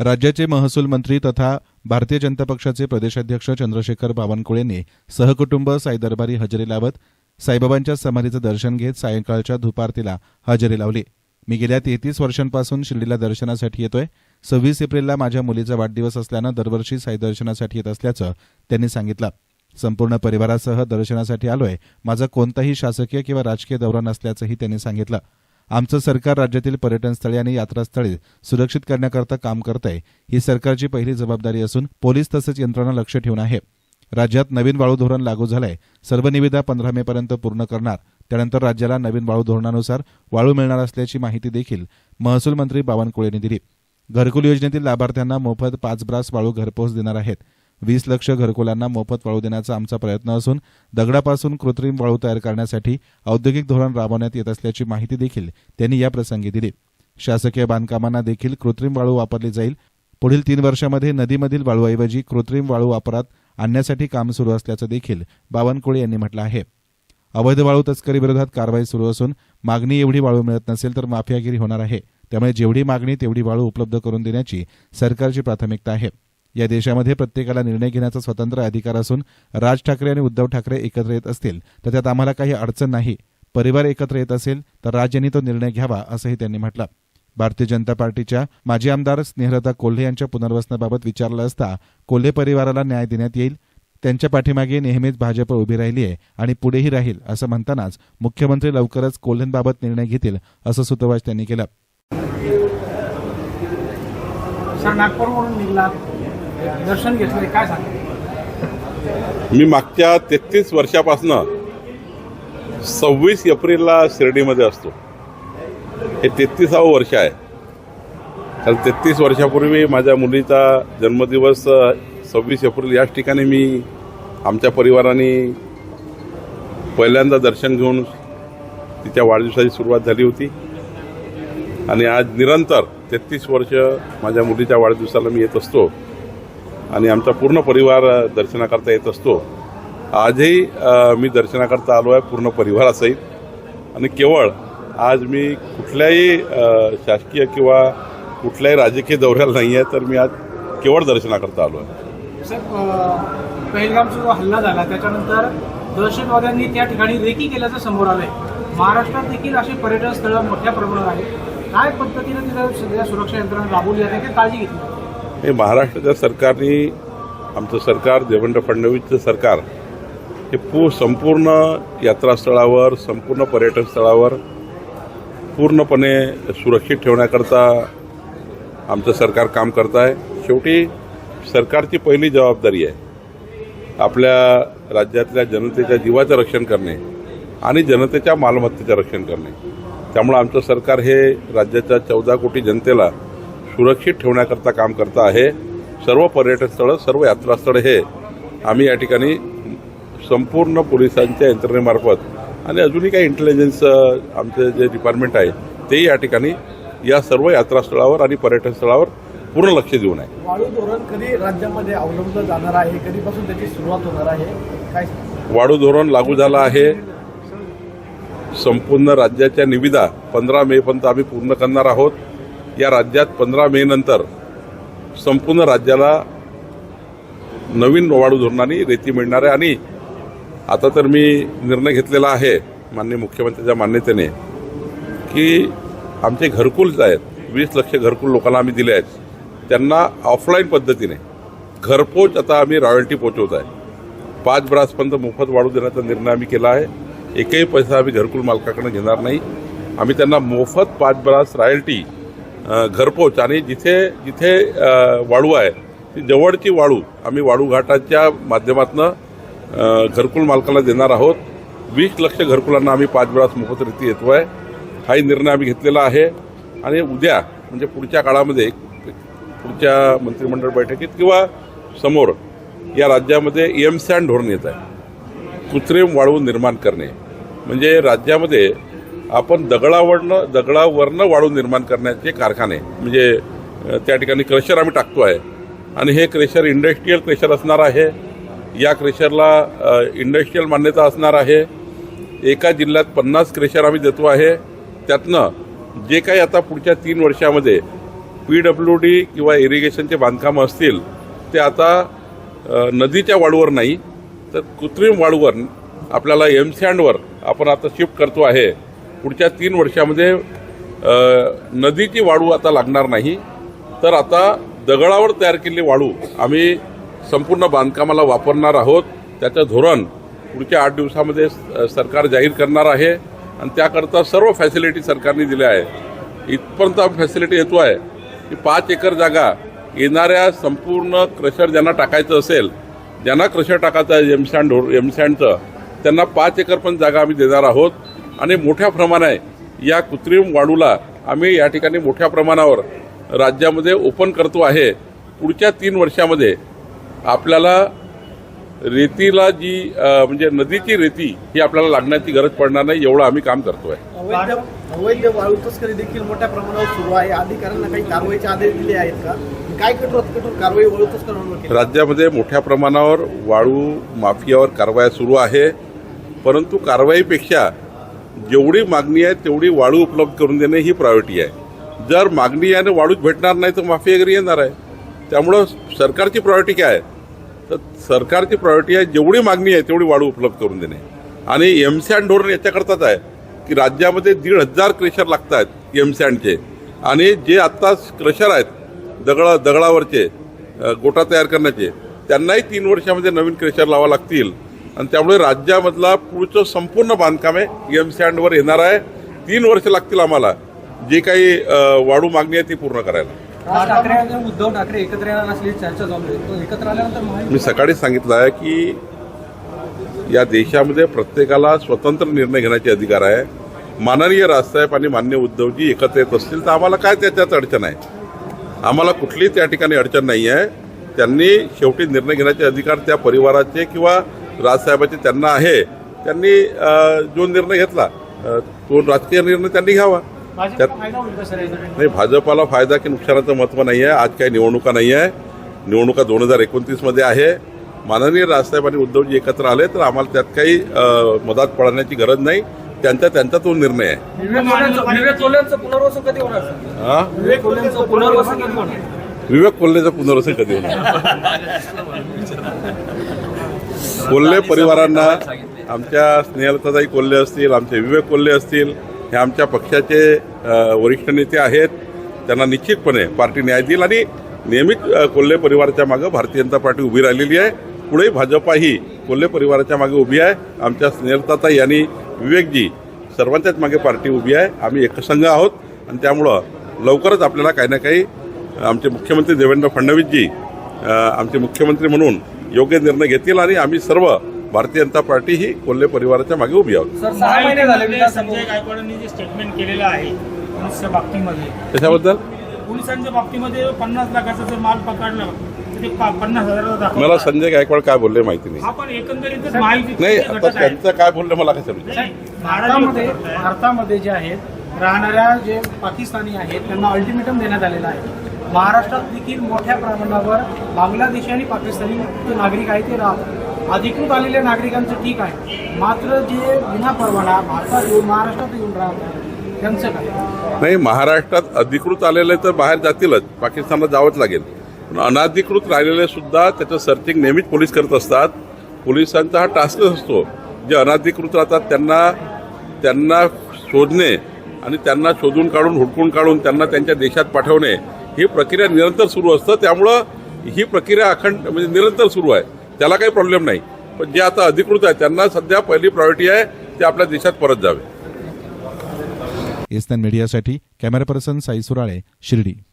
राज्याचे महसूल मंत्री तथा भारतीय जनता पक्षाचे प्रदेशाध्यक्ष चंद्रशेखर बावनकुळे यांनी सहकुटुंब साई दरबारी हजेरी लावत साईबाबांच्या समाधीचं दर्शन घेत सायंकाळच्या धुपारतीला हजेरी लावली. मी गेल्या तेहतीस वर्षांपासून शिर्डीला दर्शनासाठी येतोय. सव्वीस एप्रिलला माझ्या मुलीचा वाढदिवस असल्यानं दरवर्षी साई दर्शनासाठी येत असल्याचं त्यांनी सांगितलं. संपूर्ण परिवारासह दर्शनासाठी आलोय. माझा कोणताही शासकीय किंवा राजकीय दौरा नसल्याचंही त्यांनी सांगितलं. आमचं सरकार राज्यातील पर्यटनस्थळे आणि यात्रास्थळे सुरक्षित करण्याकरता काम करतंय ही सरकारची पहिली जबाबदारी असून पोलीस तसंच यंत्रणा लक्ष ठेवून आहे. राज्यात नवीन वाळू धोरण लागू झालंय. सर्व निविदा पंधरा मे पर्यंत पूर्ण करणार. त्यानंतर राज्याला नवीन वाळू धोरणानुसार वाळू मिळणार असल्याची माहिती देखील महसूल मंत्री बावनकुळे यांनी दिली. घरकुल योजनेतील लाभार्थ्यांना मोफत पाच ब्रास वाळू घरपोच देणार आहेत. वीस लक्ष घरकुलांना मोफत वाळू देण्याचा आमचा प्रयत्न असून दगडापासून कृत्रिम वाळू तयार करण्यासाठी औद्योगिक धोरण राबवण्यात येत असल्याची माहिती देखील त्यांनी या प्रसंगी दिली. शासकीय बांधकामांना देखील कृत्रिम वाळू वापरली जाईल. पुढील तीन वर्षामध्ये नदीमधील वाळूऐवजी कृत्रिम वाळू वापरात आणण्यासाठी काम सुरू असल्याचं देखील बावनकुळे यांनी म्हटलं आहे. अवैध वाळू तस्करी विरोधात कारवाई सुरू असून मागणी एवढी वाळू मिळत नसेल तर माफियागिरी होणार आहे. त्यामुळे जेवढी मागणी तेवढी वाळू उपलब्ध करून देण्याची सरकारची प्राथमिकता आहे. या देशामध्ये प्रत्येकाला निर्णय घेण्याचा स्वतंत्र अधिकार असून राज ठाकरे आणि उद्धव ठाकरे एकत्र येत असतील तर त्यात आम्हाला काही अडचण नाही. परिवार एकत्र येत असेल तर राज यांनी तो निर्णय घ्यावा असंही त्यांनी म्हटलं. भारतीय जनता पार्टीच्या माजी आमदार स्नेहलता कोल्हे यांच्या पुनर्वसनाबाबत विचारलं असता कोल्हे परिवाराला न्याय देण्यात येईल. त्यांच्या पाठीमागे नेहमीच भाजप उभी राहिली आहे आणि पुढेही राहील असं म्हणतानाच मुख्यमंत्री लवकरच कोल्हेंबाबत निर्णय घेतील असं सूत्रवाच त्यांनी केलं. सर नागपूरवरून निघला दर्शन घेतले काय सांगा मी मागच्या तेहतीस वर्षापासनं सव्वीस एप्रिलला शिर्डीमध्ये असतो. हे तेहतीसावं वर्ष आहे. तर तेहतीस वर्षापूर्वी माझ्या मुलीचा जन्मदिवस सव्वीस एप्रिल याच ठिकाणी मी आमच्या परिवाराने पहिल्यांदा दर्शन घेऊन तिच्या वाढदिवसाची सुरुवात झाली होती. आणि आज निरंतर तेहतीस वर्ष माझ्या मुलीच्या वाढदिवसाला मी येत असतो. आणि आमचा पूर्ण परिवार दर्शनाकरता येत असतो. आजही मी दर्शनाकरता आलो आहे पूर्ण परिवारासहित. आणि केवळ आज मी कुठल्याही शासकीय किंवा कुठल्याही राजकीय दौऱ्याला नाही आहे तर मी आज केवळ दर्शनाकरता आलो आहे. सर पहिलगामचा जो हल्ला झाला त्याच्यानंतर दहशतवाद्यांनी त्या ठिकाणी रेकी केल्याचं समोर आलंय. महाराष्ट्रात देखील अशी पर्यटन स्थळं मोठ्या प्रमाणात आहेत. काय पद्धतीनं तिथं सध्या सुरक्षा यंत्रणा राबवली जाते की काळजी घेतली. हे महाराष्ट्राच्या सरकारने आमचं सरकार देवेंद्र फडणवीसचं सरकार हे पू संपूर्ण यात्रास्थळावर संपूर्ण पर्यटन स्थळावर पूर्णपणे सुरक्षित ठेवण्याकरता आमचं सरकार काम करत आहे शेवटी सरकारची पहिली जबाबदारी आहे आपल्या राज्यातल्या जनतेच्या जीवाचं रक्षण करणे आणि जनतेच्या मालमत्तेचं रक्षण करणे. त्यामुळे आमचं सरकार हे राज्याच्या चौदा कोटी जनतेला सुरक्षित ठेवण्याकरता काम करतं आहे. सर्व पर्यटन स्थळं सर्व यात्रास्थळं हे आम्ही या ठिकाणी संपूर्ण पोलिसांच्या यंत्रणेमार्फत आणि अजूनही काही इंटेलिजन्स आमचे जे डिपार्टमेंट आहे तेही या ठिकाणी या सर्व यात्रास्थळावर आणि पर्यटन स्थळावर पूर्ण लक्ष देऊन आहे. वाळू धोरण कधी राज्यामध्ये अवलंबलं जाणार आहे? कधीपासून त्याची सुरुवात होणार आहे? काय वाढू धोरण लागू झालं आहे. संपूर्ण राज्याच्या निविदा पंधरा मे पर्यंत आम्ही पूर्ण करणार आहोत. या राज्यात पंधरा मे नंतर संपूर्ण राज्याला नवीन वाढू धोरणाने रेती मिळणार आहे. आणि आता तर मी निर्णय घेतलेला आहे माननीय मुख्यमंत्र्यांच्या मान्यतेने की आमचे घरकुल जे आहेत वीस लक्ष घरकुल लोकांना आम्ही दिले आहेत त्यांना ऑफलाईन पद्धतीने घरपोच आता आम्ही रॉयल्टी पोचवत आहे. पाच ब्रासपर्यंत मोफत वाढू देण्याचा निर्णय आम्ही केला आहे. एकही पैसा आम्ही घरकुल मालकाकडनं घेणार नाही. आम्ही त्यांना मोफत पाच ब्रास रॉयल्टी घरपोच आणि जिथे जिथे वाळू आहे ती जवळची वाळू आम्ही वाळू घाटाच्या माध्यमातून घरकुल मालकाला देणार आहोत. वीस लक्ष घरकुलांना आम्ही पाच ब्रास मोफत रीती येतो आहे हाही निर्णय आम्ही घेतलेला आहे. आणि उद्या म्हणजे पुढच्या काळामध्ये पुढच्या मंत्रिमंडळ बैठकीत किंवा समोर या राज्यामध्ये एम सॅन धोरण येत आहे. कृत्रिम वाळू निर्माण करणे. म्हणजे राज्यामध्ये आपण दगडावरनं दगडावरनं वाळू निर्माण करण्याचे कारखाने म्हणजे त्या ठिकाणी क्रेशर आम्ही टाकतो आहे. आणि हे क्रेशर इंडस्ट्रीयल क्रेशर असणार आहे. या क्रेशरला इंडस्ट्रीयल मान्यता असणार आहे. एका जिल्ह्यात पन्नास क्रेशर आम्ही देतो आहे. त्यातनं जे काही आता पुढच्या तीन वर्षामध्ये पी डब्ल्यू डी किंवा इरिगेशनचे बांधकामं असतील ते आता नदीच्या वाळूवर नाही तर कृत्रिम वाळूवर आपल्याला एमसँडवर आपण आता शिफ्ट करतो आहे. पुढच्या तीन वर्षामध्ये नदीची वाळू आता लागणार नाही. तर आता दगडावर तयार केलेली वाळू आम्ही संपूर्ण बांधकामाला वापरणार आहोत. त्याचं धोरण पुढच्या आठ दिवसामध्ये सरकार जाहीर करणार आहे. आणि त्याकरता सर्व फॅसिलिटी सरकारने दिल्या आहे इथपर्यंत फॅसिलिटी येतो आहे की पाच एकर जागा येणाऱ्या संपूर्ण क्रशर ज्यांना टाकायचं असेल ज्यांना क्रशर टाकायचं आहे एमसँड एमसँडचं त्यांना पाच एकर पण जागा आम्ही देणार आहोत. आणि मोठ्या प्रमाणे या कृत्रिम वाळूला आम्ही या ठिकाणी मोठ्या प्रमाणावर राज्यामध्ये ओपन करतो आहे. पुढच्या तीन वर्षामध्ये आपल्याला रेतीला जी म्हणजे नदीची रेती ही आपल्याला लागण्याची गरज पडणार नाही एवढं आम्ही काम करतोय. अवैध वाळू तस्करी देखील मोठ्या प्रमाणावर सुरू आहे. अधिकाऱ्यांना काही कारवाईचे आदेश दिले आहेत का? काय कठोर कठोर कारवाई वाळू तस्करांवर केली राज्यामध्ये मोठ्या प्रमाणावर वाळू माफियावर कारवाया सुरू आहे. परंतु कारवाईपेक्षा जेवढी मागणी आहे तेवढी वाळू उपलब्ध करून देणे ही प्रायोरिटी आहे. जर मागणी आहे आणि वाळूच भेटणार नाही तर माफी वगैरे येणार आहे. त्यामुळं सरकारची प्रायोरिटी काय आहे? तर सरकारची प्रायोरिटी आहे जेवढी मागणी आहे तेवढी वाळू उपलब्ध करून देणे. आणि एमसँड धोरण याच्याकरताच आहे की राज्यामध्ये दीड हजार क्रेशर लागत आहेत एमसँडचे आणि जे आत्ता क्रेशर आहेत दगडा दगडावरचे गोटा तयार करण्याचे त्यांनाही तीन वर्षामध्ये नवीन क्रेशर लावा लागतील. आणि त्यामुळे राज्यामधला पुढचं संपूर्ण बांधकाम आहे. एम सँडवर येणार आहे. तीन वर्ष लागतील आम्हाला. जे काही वाढू मागणी आहे ती पूर्ण करायला. उद्धव ठाकरे एकत्र येणार चर्चा चालू एकत्र आल्यानंतर मी सकाळीच सांगितलं आहे की या देशामध्ये प्रत्येकाला स्वतंत्र निर्णय घेण्याचे अधिकार आहे. माननीय राजसाहेब आणि मान्य उद्धवजी एकत्र येत असतील तर आम्हाला काय त्याच्यात अडचण आहे? आम्हाला कुठलीही त्या ठिकाणी अडचण नाही आहे त्यांनी शेवटी निर्णय घेण्याचे अधिकार त्या परिवाराचे किंवा राजसाहेबाचे त्यांना आहे. त्यांनी जो निर्णय घेतला तो राजकीय निर्णय त्यांनी घ्यावा? नाही भाजपाला फायदा की नुकसानाचं महत्त्व नाही आहे. आज काही निवडणुका नाही आहे. निवडणुका दोन हजार एकोणतीसमध्ये आहे. माननीय राजसाहेब आणि उद्धवजी एकत्र आले तर आम्हाला त्यात काही अ, मधात पडण्याची गरज नाही. त्यांचा त्यांचा तो निर्णय आहे. विवेक कोल्हेचा पुनर्वसन कधी होणार? कोल्हेचं कधी कोल्हे परिवारांना आमच्या स्नेहलताई कोल्हे असतील आमचे विवेक कोल्हे असतील हे आमच्या पक्षाचे वरिष्ठ नेते आहेत. त्यांना निश्चितपणे पार्टी न्याय देईल आणि नियमित कोल्हे परिवाराच्या मागे भारतीय जनता पार्टी उभी राहिलेली आहे. पुढे भाजपा ही कोल्हे परिवाराच्या मागे उभी आहे. आमच्या स्नेहलताताई आणि विवेकजी सर्वांच्याच मागे पार्टी उभी आहे. आम्ही एकसंघ आहोत आणि त्यामुळं लवकरच आपल्याला काही ना काही आमचे मुख्यमंत्री देवेंद्र फडणवीसजी आमचे मुख्यमंत्री म्हणून योग्य निर्णय घेतील आणि आम्ही सर्व भारतीय जनता पार्टी ही कोल्हे परिवाराच्या मागे उभी आहोत. सर सहा महिने झाले महायुतीमध्ये विकास संजय गायकवाडांनी जे स्टेटमेंट केलेलं आहे पोलिसच्या बाबतीमध्ये त्याच्याबद्दल पोलिसांच्या बाबतीमध्ये पन्नास लाखाचा जर माल पकडला. मला संजय गायकवाड काय बोलले माहिती नाही. नाही आता त्यांचं काय बोलले मला काय समजेल भारतामध्ये भारतामध्ये जे आहेत राहणाऱ्या जे पाकिस्तानी आहेत त्यांना अल्टिमेटम देण्यात आलेलं आहे. महाराष्ट्रात देखील मोठ्या प्रमाणावर बांगलादेशी आणि पाकिस्तानी जे नागरिक आहेत. ते राहतात अधिकृत आलेल्या नागरिकांचं ठीक आहे. मात्र जे विना परवाना भारतात येऊन महाराष्ट्रात येऊन राहतात त्यांचं काय? नाही महाराष्ट्रात अधिकृत आलेले तर बाहेर जातीलच. पाकिस्तानला जावंच लागेल. पण अनाधिकृत राहिलेले सुद्धा त्याचं सर्चिंग नेहमीच पोलीस करत असतात. पोलिसांचा हा टास्कच असतो. जे अनाधिकृत राहतात त्यांना त्यांना शोधणे आणि त्यांना शोधून काढून हुडकून काढून त्यांना त्यांच्या देशात पाठवणे ही प्रक्रिया निरंतर सुरू असतं. त्यामुळं ही प्रक्रिया अखंड म्हणजे निरंतर सुरू आहे. त्याला काही प्रॉब्लेम नाही. पण जे आता अधिकृत आहे त्यांना सध्या पहिली प्रायोरिटी आहे ते आपल्या देशात परत जावे. एसनान मीडियासाठी कॅमेरा पर्सन साई सुराळे शिर्डी.